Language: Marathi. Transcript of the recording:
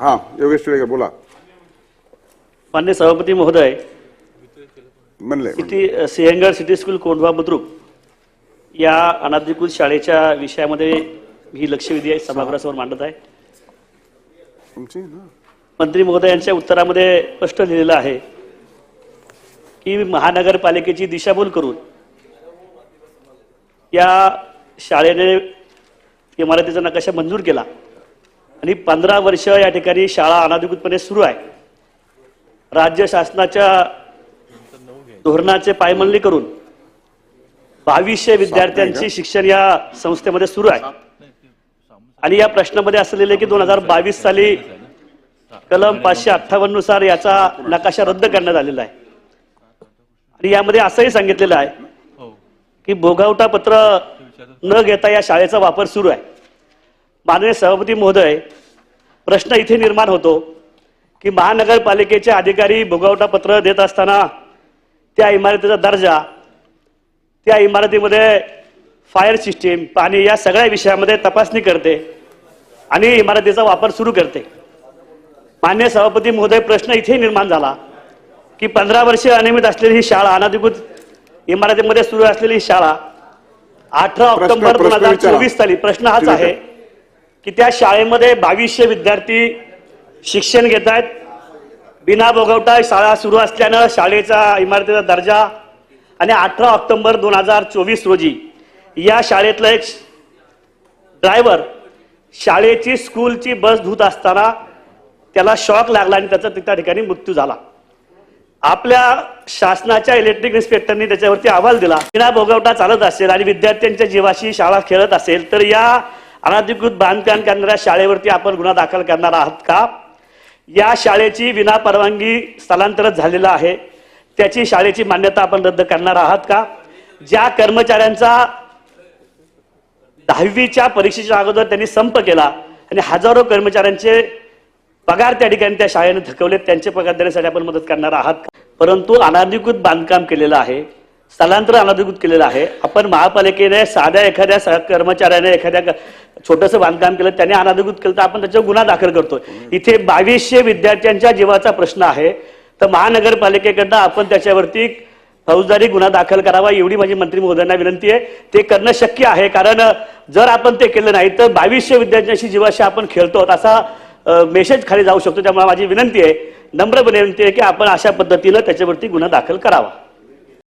हा योगेश टिळेकर बोला. मान्य सभापती महोदय म्हणले city Sinhagad city school Kondhwa Budruk या अनधिकृत शाळेच्या विषयामध्ये ही लक्षवेधी सभागृहासमोर मांडत आहे. तुमची. मंत्री महोदयांच्या उत्तरामध्ये स्पष्ट लिहिलेलं आहे की महानगरपालिकेची दिशाभूल करून या शाळेने इमारतीचा नकाशा मंजूर केला. आणि पंधरा वर्ष या ठिकाणी शाळा अनधिकृतपणे सुरू आहे. राज्य शासनाच्या धोरणाचे पायमल्ली करून बावीसशे विद्यार्थ्यांचे शिक्षण या संस्थेमध्ये सुरू आहे. आणि या प्रश्नामध्ये असलेले की दोन हजार बावीस साली कलम पाचशे अठ्ठावन्ननुसार याचा नकाशा रद्द करण्यात आलेला आहे. आणि यामध्ये असंही सांगितलेलं आहे की भोगावटा पत्र न घेता या शाळेचा वापर सुरू आहे. माननीय सभापती महोदय प्रश्न इथे निर्माण होतो की महानगरपालिकेचे अधिकारी भोगावटा पत्र देत असताना त्या इमारतीचा दर्जा त्या इमारतीमध्ये फायर सिस्टीम पाणी या सगळ्या विषयामध्ये तपासणी करते आणि इमारतीचा वापर सुरू करते मान्य सभापती महोदय प्रश्न इथे निर्माण झाला की पंधरा वर्षे अनियमित असलेली ही शाळा अनधिकृत इमारतीमध्ये सुरू असलेली ही शाळा अठरा ऑक्टोबर दोन हजार. चोवीस साली प्रश्न हाच आहे. की त्या शाळेमध्ये बावीसशे विद्यार्थी शिक्षण घेत आहेत. बिना भोगवटा शाळा सुरू असल्यानं शाळेचा इमारतीचा दर्जा आणि अठरा ऑक्टोबर दोन हजार चोवीस रोजी या शाळेतला एक ड्रायव्हर शाळेची स्कूलची बस धुत असताना त्याला शॉक लागला आणि त्याचा त्या ठिकाणी मृत्यू झाला. आपल्या शासनाच्या इलेक्ट्रिक इन्स्पेक्टरनी त्याच्यावरती अहवाल दिला. बिना भोगवटा चालत असेल आणि विद्यार्थ्यांच्या जीवाशी शाळा खेळत असेल तर या अनधिकृत बांधकाम करणाऱ्या शाळेवरती आपण गुन्हा दाखल करणार आहात का? या शाळेची विना परवानगी स्थलांतरित झालेलं आहे. त्याची शाळेची मान्यता आपण रद्द करणार आहात का? ज्या कर्मचाऱ्यांचा दहावीच्या परीक्षेच्या अगोदर त्यांनी संप केला आणि हजारो कर्मचाऱ्यांचे पगार त्या ठिकाणी त्या शाळेने थकवले त्यांचे पगार देण्यासाठी आपण मदत करणार आहात परंतु अनधिकृत बांधकाम केलेलं आहे. स्थलांतर अनधिकृत केलेलं आहे. आपण महापालिकेने साध्या एखाद्या स- कर्मचाऱ्याने एखाद्या छोटंसं बांधकाम केलं त्याने अनधिकृत केलं तर आपण त्याच्यावर गुन्हा दाखल करतो इथे बावीसशे विद्यार्थ्यांच्या जीवाचा प्रश्न आहे. तर महानगरपालिकेकडनं आपण त्याच्यावरती फौजदारी गुन्हा दाखल करावा एवढी माझी मंत्री महोदयांना विनंती आहे. ते करणं शक्य आहे कारण जर आपण ते केलं नाही तर बावीसशे विद्यार्थ्यांशी जीवाशी आपण खेळतो असा मेसेज खाली जाऊ शकतो. त्यामुळे माझी विनंती आहे नम्र विनंती आहे की आपण अशा पद्धतीनं त्याच्यावरती गुन्हा दाखल करावा.